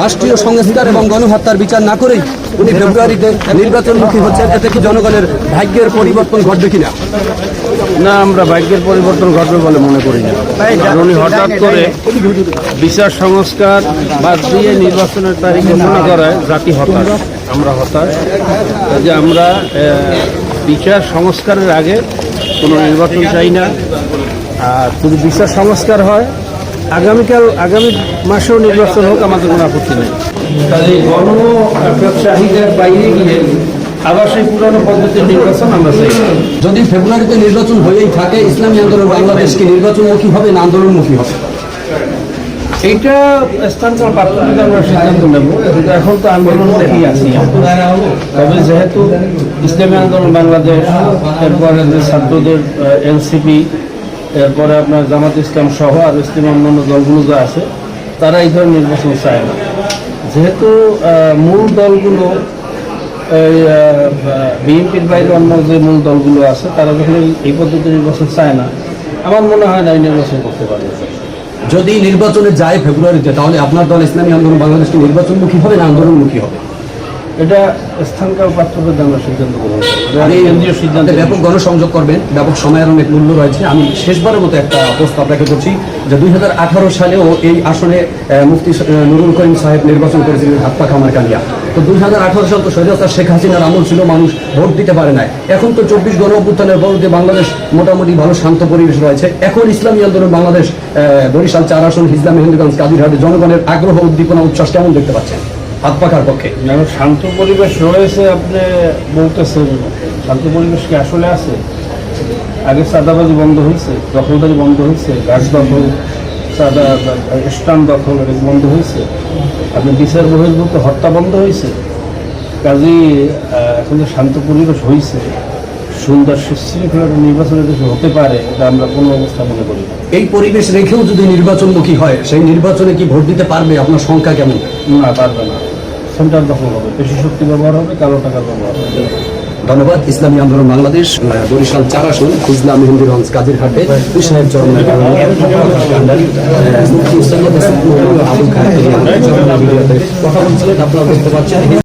রাষ্ট্রীয় সংস্কার এবং গণহত্যার বিচার না করেই উনি ফেব্রুয়ারিতে নির্বাচনমুখী হচ্ছেন। এতে কি জনগণের ভাগ্যের পরিবর্তন ঘটবে কিনা? না, আমরা ভাগ্যের পরিবর্তন ঘটবে বলে মনে করি না। উনি হঠাৎ করে বিচার, সংস্কার বাদ দিয়ে নির্বাচনের তারিখ ঘোষণা করায় জাতি হতাশ, আমরা হতাশ। যে আমরা বিচার, সংস্কারের আগে কোনো নির্বাচন চাই না। আর যদি বিচার, সংস্কার হয় আগামীকাল আগামী মাসেও নির্বাচন হোক আমাদের কোনো আপত্তি নেই। কাজে গণ চাহিদার বাইরে গিয়ে আবার সেই পুরানো পদ্ধতির নির্বাচন আমরা চাই। যদি ফেব্রুয়ারিতে নির্বাচন হয়েই থাকে ইসলামী আন্দোলন বাংলাদেশ কি নির্বাচনমুখী হবে না আন্দোলনমুখী হবে? এইটা স্থানকাল প্রাথমিক আমরা সিদ্ধান্ত নেব কিন্তু এখন তো আন্দোলন দেখেই আছি। তবে যেহেতু ইসলামী আন্দোলন বাংলাদেশ এরপরে যে ছাত্রদের এনসিপি এরপরে আপনার জামাত ইসলাম সহ আর ইসলাম অন্যান্য দলগুলো যা আছে, তারা এই ধরনের নির্বাচন চায় না। যেহেতু মূল দলগুলো, এই বিএনপির বাইরে অন্য যে মূল দলগুলো আছে, তারা যখন এই- পদ্ধতি নির্বাচন চায় না, আমার মনে হয় না এই নির্বাচন করতে পারবে। যদি নির্বাচনে যায় ফেব্রুয়ারিতে, তাহলে আপনার দল ইসলামী আন্দোলন বাংলাদেশ নির্বাচনমুখী হবে না আন্দোলনমুখী হবে? এটা স্থানকাল পার্থক্যের আমরা সিদ্ধান্ত গ্রহণ করব। এটা কেন্দ্রীয় সিদ্ধান্ত ব্যাপক গণসংযোগ করবেন ব্যাপক সময়ের অনেক মূল্য রয়েছে। আমি শেষবারের মতো একটা প্রস্তাব আপনাকে করছি যে দুই হাজার আঠারো সালেও এই আসনে মুফতি নুরুল করিম সাহেব নির্বাচন করেছিলেন হাত পা খামার কালিয়া। তো দুই হাজার আঠারো সাল তো স্বৈরাচার শেখ হাসিনার আমল ছিল মানুষ ভোট দিতে পারে নাই। এখন তো চব্বিশ গণ অভ্যুত্থানের পর বাংলাদেশ মোটামুটি ভালো শান্ত পরিবেশ রয়েছে। এখন ইসলামী আন্দোলন বাংলাদেশ বরিশাল চার আসন হিজলা মেহেন্দিগঞ্জ কাদিরহাটে জনগণের আগ্রহ উদ্দীপনা উচ্ছ্বাস কেমন দেখতে পাচ্ছেন? হাত পাখার পক্ষে। শান্ত পরিবেশ রয়েছে আপনি বলতেছেন। শান্ত পরিবেশ কি আসলে আছে? আগে চাঁদাবাজি বন্ধ হয়েছে দখলদারি বন্ধ হয়েছে গাছ দখল চাঁদা স্টান দখল বন্ধ হয়েছে। আপনি বিচার বহির্ভূত হত্যা বন্ধ হয়েছে। কাজেই এখন যে শান্ত পরিবেশ হয়েছে সুন্দর সুশৃঙ্খল একটা নির্বাচনের দেশে হতে পারে এটা আমরা কোনো অবস্থা মনে করি এই পরিবেশ রেখেও যদি নির্বাচনমুখী হয় সেই নির্বাচনে কি ভোট দিতে পারবে? আপনার সংখ্যা কেমন? না পারবে না। সেন্টার দখল হবে শক্তি ব্যবহার হবে, কালো টাকার ব্যবহার হবে। ধন্যবাদ, ইসলামী আন্দোলন বাংলাদেশ বরিশাল চার আসন, খুজলা মেহেন্দিগঞ্জ কাজিরহাটে দুই সাহেব চরণ কথা বলছিলেন আপনারা